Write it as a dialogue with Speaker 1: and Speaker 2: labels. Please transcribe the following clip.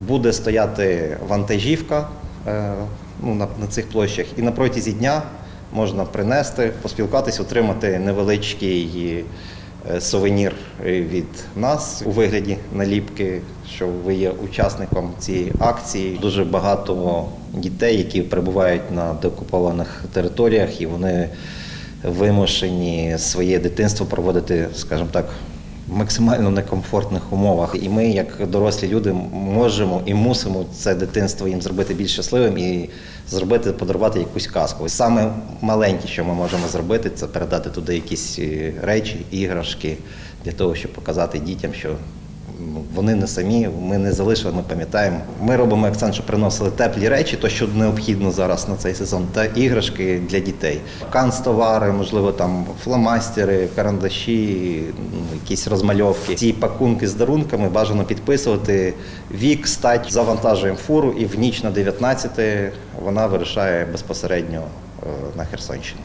Speaker 1: Буде стояти вантажівка е, ну, на, цих площах, і на протязі дня можна принести, поспілкуватись, отримати невеличкий е, сувенір від нас у вигляді наліпки, що ви є учасником цієї акції. Дуже багато дітей, які перебувають на деокупованих територіях, і вони вимушені своє дитинство проводити, скажімо так, максимально некомфортних умовах. І ми, як дорослі люди, можемо і мусимо це дитинство їм зробити більш щасливим і зробити, подарувати якусь казку. Саме маленьке, що ми можемо зробити, це передати туди якісь е, речі, іграшки для того, щоб показати дітям, що вони не самі, ми не залишили, ми пам'ятаємо. Ми робимо акцент, що приносили теплі речі, то що необхідно зараз на цей сезон, та іграшки для дітей. Канцтовари, можливо, там фломастери, карандаші, ну, якісь розмальовки. Ці пакунки з дарунками бажано підписувати вік, стать, завантажуємо фуру, і в ніч на 19 вона вирушає безпосередньо е, на Херсонщину.